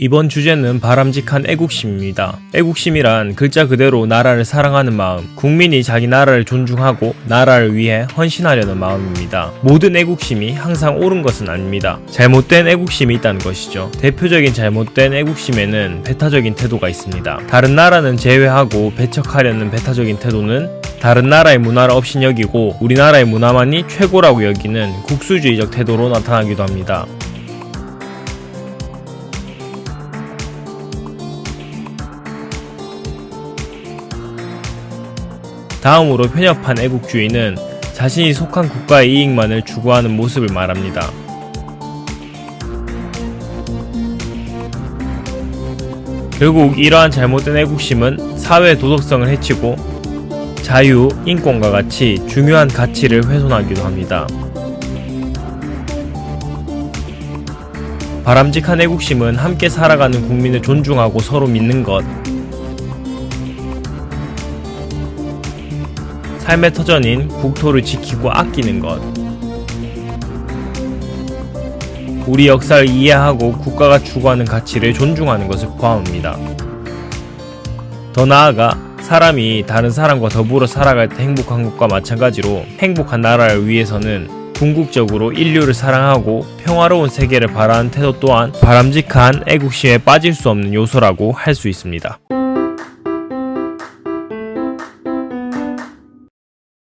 이번 주제는 바람직한 애국심입니다. 애국심이란 글자 그대로 나라를 사랑하는 마음, 국민이 자기 나라를 존중하고 나라를 위해 헌신하려는 마음입니다. 모든 애국심이 항상 옳은 것은 아닙니다. 잘못된 애국심이 있다는 것이죠. 대표적인 잘못된 애국심에는 배타적인 태도가 있습니다. 다른 나라는 제외하고 배척하려는 배타적인 태도는 다른 나라의 문화를 업신여기고 우리나라의 문화만이 최고라고 여기는 국수주의적 태도로 나타나기도 합니다. 다음으로 편협한 애국주의는 자신이 속한 국가의 이익만을 추구하는 모습을 말합니다. 결국 이러한 잘못된 애국심은 사회 도덕성을 해치고 자유, 인권과 같이 중요한 가치를 훼손하기도 합니다. 바람직한 애국심은 함께 살아가는 국민을 존중하고 서로 믿는 것, 삶의 터전인 국토를 지키고 아끼는 것. 우리 역사를 이해하고 국가가 추구하는 가치를 존중하는 것을 포함합니다. 더 나아가 사람이 다른 사람과 더불어 살아갈 때 행복한 것과 마찬가지로 행복한 나라를 위해서는 궁극적으로 인류를 사랑하고 평화로운 세계를 바라는 태도 또한 바람직한 애국심에 빠질 수 없는 요소라고 할 수 있습니다.